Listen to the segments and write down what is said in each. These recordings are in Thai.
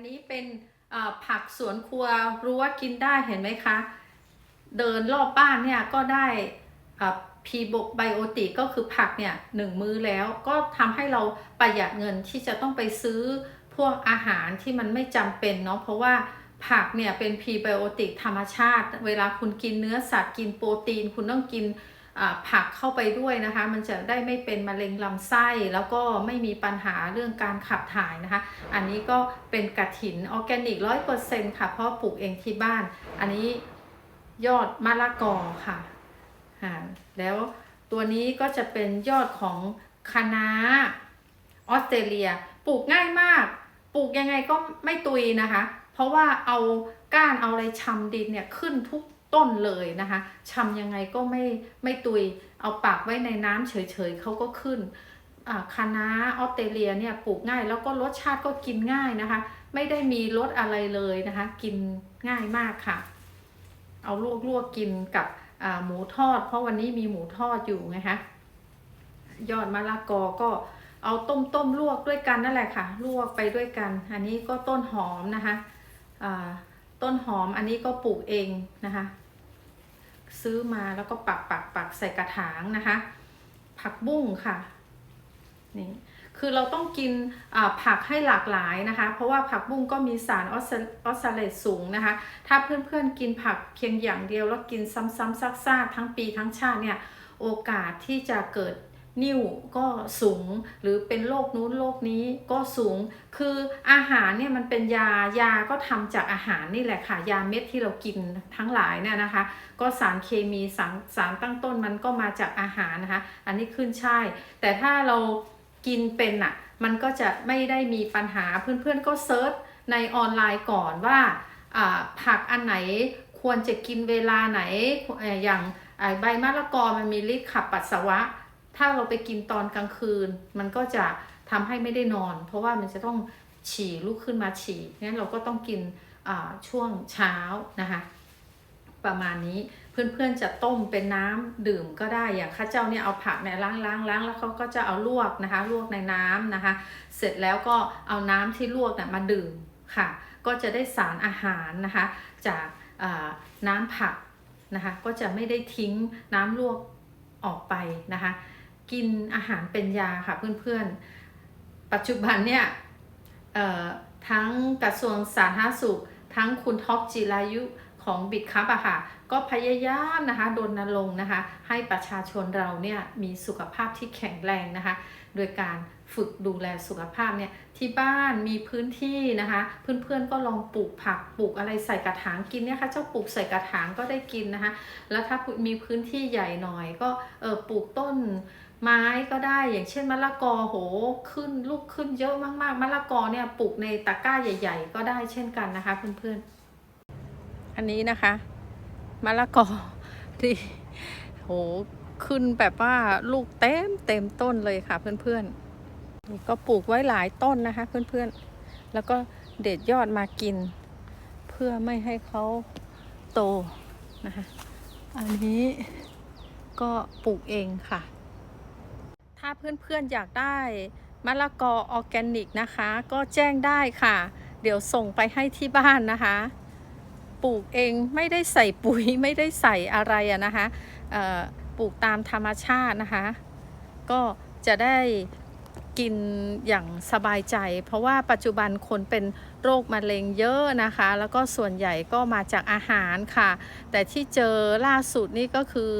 นนี้เป็นผักสวนครัวรู้ว่ากินได้เห็นไหมคะ เดินรอบบ้านเนี่ยก็ได้พีบกไบโอติกก็คือผักเนี่ยหนึ่งมื้อแล้วก็ทำให้เราประหยัดเงินที่จะต้องไปซื้อพวกอาหารที่มันไม่จำเป็นเนาะเพราะว่าผักเนี่ยเป็นพีไบโอติกธรรมชาติ เวลาคุณกินเนื้อสัตว์กินโปรตีน คุณต้องกิน ผักเข้าไปด้วยนะคะ มันจะได้ไม่เป็นมะเร็งลำไส้แล้วก็ไม่มีปัญหาเรื่องการขับถ่ายนะคะ อันนี้ก็เป็นกระถินออร์แกนิกร้อยเปอร์เซ็นต์ค่ะ เพราะปลูกเองที่บ้าน อันนี้ยอดมะละกอค่ะอ่าแล้วตัวนี้ก็จะเป็นยอดของคะน้าออสเตรเลีย ปลูกง่ายมาก ปลูกยังไงก็ไม่ตุยนะคะ เพราะว่าเอาก้านเอาอะไรชำดินเนี่ยขึ้นทุก ต้นเลยนะคะชำยังไงก็ไม่ไม่ตุยเอาปากไว้ในน้ำเฉยๆเขาก็ขึ้นอ่าคะน้าออสเตรเลียเนี่ยปลูกง่าย แล้วก็รสชาติก็กินง่ายนะคะ ไม่ได้มีรสอะไรเลยนะคะ กินง่ายมากค่ะ เอาลวกลวกกินกับอ่าหมูทอด เพราะวันนี้มีหมูทอดอยู่ไงคะยอดมะละกอก็เอาต้มต้มลวกด้วยกันนั่นแหละค่ะ ลวกไปด้วยกัน อันนี้ก็ต้นหอมนะคะอ่า ต้นหอมอันนี้ก็ปลูกเองนะคะ ซื้อมาแล้วก็ปักปักปักใส่กระถางนะคะ ผักบุ้งค่ะนี่คือเราต้องกินผักให้หลากหลายนะคะ เพราะว่าผักบุ้งก็มีสารออกซออกซาเลตสูงนะคะ ถ้าเพื่อนๆกินผักเพียงอย่างเดียวแล้วกินซ้ำๆซากๆ ทั้งปีทั้งชาติเนี่ยโอกาสที่จะเกิด นิ่วก็สูงหรือเป็นโรคนู้นโรคนี้ก็สูง คืออาหารเนี่ยมันเป็นยายาก็ทำจากอาหารนี่แหละค่ะ ยาเม็ดที่เรากินทั้งหลายเนี่ยนะคะ ก็สารเคมีสารสารตั้งต้นมันก็มาจากอาหารนะคะ อันนี้ขึ้นใช่ แต่ถ้าเรากินเป็นอะมันก็จะไม่ได้มีปัญหาเพื่อนๆก็เซิร์ชในออนไลน์ก่อนว่าอ่าผักอันไหนควรจะกินเวลาไหนเออย่างใบมะละกอมันมีฤทธิ์ขับปัสสาวะ ถ้าเราไปกินตอนกลางคืน มันก็จะทำให้ไม่ได้นอน เพราะว่ามันจะต้องฉี่ลุกขึ้นมาฉี่งั้นเราก็ต้องกินอ่าช่วงเช้านะคะประมาณนี้เพื่อนๆจะต้มเป็นน้ำดื่มก็ได้อย่างข้าเจ้าเนี่ยเอาผักเนี่ยล้างล้างล้างแล้วเขาก็จะเอาลวกนะคะลวกในน้ำนะคะ เสร็จแล้วก็เอาน้ำที่ลวกเนี่ยมาดื่มค่ะ ก็จะได้สารอาหารนะคะ จากอ่าน้ำผักนะคะ ก็จะไม่ได้ทิ้งน้ำลวกออกไปนะคะ กินอาหารเป็นยาค่ะเพื่อนๆ ปัจจุบันเนี่ยทั้งกระทรวงสาธารณสุข ทั้งคุณท็อปจิรายุของบิดคัพอะค่ะ ก็พยายามนะคะรณรงนะคะ ให้ประชาชนเราเนี่ยมีสุขภาพที่แข็งแรงนะคะ โดยการฝึกดูแลสุขภาพเนี่ยที่บ้านมีพื้นที่นะคะ เพื่อนๆก็ลองปลูกผักปลูกอะไรใส่กระถางกินเนี่ยค่ะเจ้าปลูกใส่กระถางก็ได้กินนะคะ แล้วถ้ามีพื้นที่ใหญ่หน่อยก็เออปลูกต้น ไม้ก็ได้อย่างเช่นมะละกอโหขึ้นลูกขึ้นเยอะมากๆมะละกอเนี่ยปลูกในตะกร้าใหญ่ ๆ ก็ได้เช่นกันนะคะเพื่อนๆ อันนี้นะคะมะละกอที่โหขึ้นแบบว่าลูกเต็มเต็มต้นเลยค่ะเพื่อนๆก็ปลูกไว้หลายต้นนะคะเพื่อนๆ แล้วก็เด็ดยอดมากิน เพื่อไม่ให้เขาโตนะคะอันนี้ก็ปลูกเองค่ะาเพื่อนๆอยากได้มะละกอออร์แกนิกนะคะ ก็แจ้งได้ค่ะ เดี๋ยวส่งไปให้ที่บ้านนะคะ ปลูกเองไม่ได้ใส่ปุ๋ยไม่ได้ใส่อะไรอะนะคะปลูกตามธรรมชาตินะคะ ก็จะได้ กินอย่างสบายใจ เพราะว่าปัจจุบันคนเป็นโรคมะเร็งเยอะนะคะ แล้วก็ส่วนใหญ่ก็มาจากอาหารค่ะ แต่ที่เจอล่าสุดนี่ก็คือ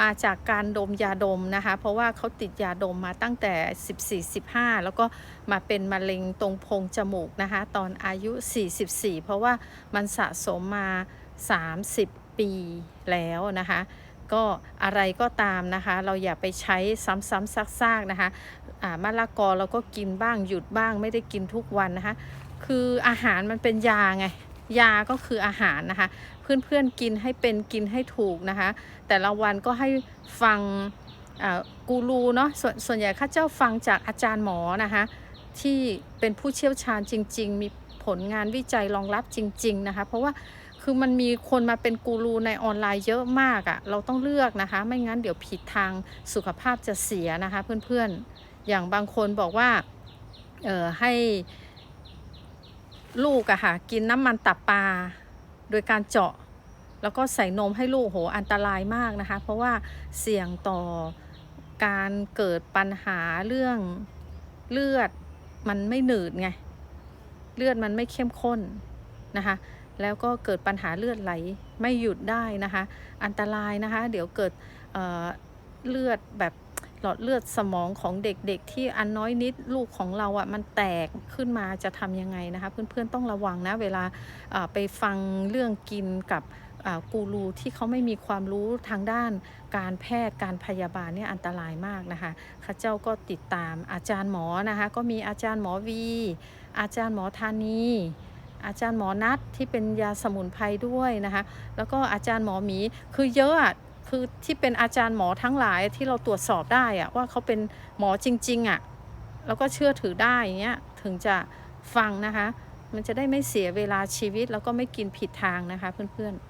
มาจากการดมยาดมนะคะ เพราะว่าเขาติดยาดมมาตั้งแต่ 14-15 แล้วก็มาเป็นมะเร็งตรงโพรงจมูกนะคะ ตอนอายุ 44 เพราะว่ามันสะสมมา 30 ปีแล้วนะคะก็อะไรก็ตามนะคะ เราอย่าไปใช้ซ้ำๆซากๆนะคะ มะละกอเราก็กินบ้างหยุดบ้างไม่ได้กินทุกวันนะคะ คืออาหารมันเป็นยาไง ยาก็คืออาหารนะคะ เพื่อนๆกินให้เป็นกินให้ถูกนะคะ แต่ละวันก็ให้ฟังกูรูเนาะส่วนส่วนใหญ่ข้าเจ้าฟังจากอาจารย์หมอนะคะที่เป็นผู้เชี่ยวชาญจริง ๆ มีผลงานวิจัยรองรับจริง ๆ นะคะ เพราะว่าคือมันมีคนมาเป็นกูรูในออนไลน์เยอะมากอะ่ะ เราต้องเลือกนะคะ ไม่งั้นเดี๋ยวผิดทางสุขภาพจะเสียนะคะเพื่อนๆ อย่างบางคนบอกว่าเออให้ลูกอะค่ะกินน้ำมันตับปลาโดยการเจาะ แล้วก็ใส่นมให้ลูกโหอันตรายมากนะคะ เพราะว่าเสี่ยงต่อการเกิดปัญหาเรื่องเลือดมันไม่หนืดไง เลือดมันไม่เข้มข้นนะคะ แล้วก็เกิดปัญหาเลือดไหลไม่หยุดได้นะคะ อันตรายนะคะ เดี๋ยวเกิดเเลือดแบบ หลอดเลือดสมองของเด็กๆ ที่อันน้อยนิดลูกของเราอะ่ะมันแตกขึ้นมาจะทำยังไงนะคะ เพื่อนๆต้องระวังนะ เวลาไปฟังเรื่องกินกับกูรูที่เขาไม่มีความรู้ทางด้านการแพทย์การพยาบาลเนี่ยอันตรายมากนะคะข้าเจ้าก็ติดตามอาจารย์หมอนะคะ ก็มีอาจารย์หมอวี อาจารย์หมอธานีอาจารย์หมอนัทที่เป็นยาสมุนไพรด้วยนะคะ แล้วก็อาจารย์หมอหมีคือเยอะ คือที่เป็นอาจารย์หมอทั้งหลายที่เราตรวจสอบได้อะว่าเขาเป็นหมอจริง ๆอะแล้วก็เชื่อถือได้อย่างเงี้ยถึงจะฟังนะคะ มันจะได้ไม่เสียเวลาชีวิตแล้วก็ไม่กินผิดทางนะคะเพื่อนๆ